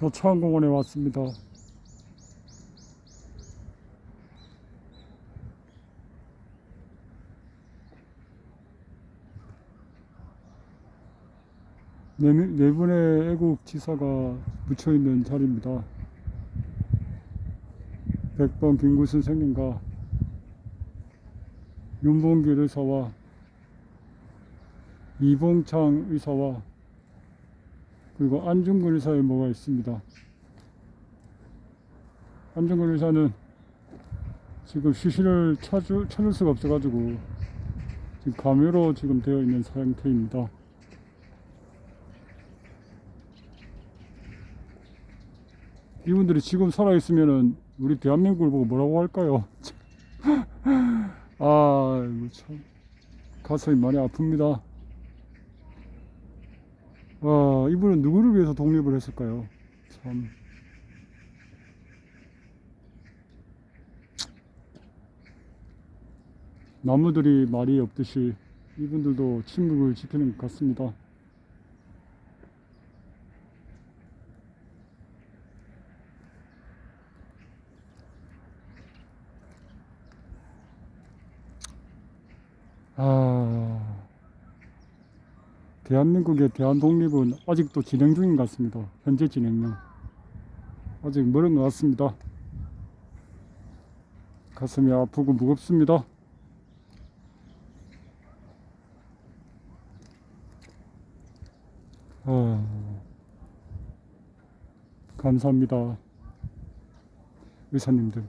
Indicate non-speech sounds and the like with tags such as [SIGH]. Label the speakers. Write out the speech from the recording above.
Speaker 1: 효창공원에 왔습니다. 네, 명- 네 분의 애국 지사가 묻혀 있는 자리입니다. 백범 김구 선생님과 윤봉길 의사와 이봉창 의사와 그리고 안중근 의사의 뭐가 있습니다. 안중근 의사는 지금 시신을 찾을, 찾을 수가 없어가지고 지금 감염으로 지금 되어 있는 상태입니다. 이분들이 지금 살아있으면은 우리 대한민국을 보고 뭐라고 할까요? [LAUGHS] 아, 참 가슴이 많이 아픕니다. 와, 이분은 누구를 위해서 독립을 했을까요? 참. 나무들이 말이 없듯이 이분들도 침묵을 지키는 것 같습니다. 아, 대한민국의 대한 독립은 아직도 진행 중인 것 같습니다. 현재 진행형. 아직 멀은 것 같습니다. 가슴이 아프고 무겁습니다. 아, 감사합니다. 의사님들.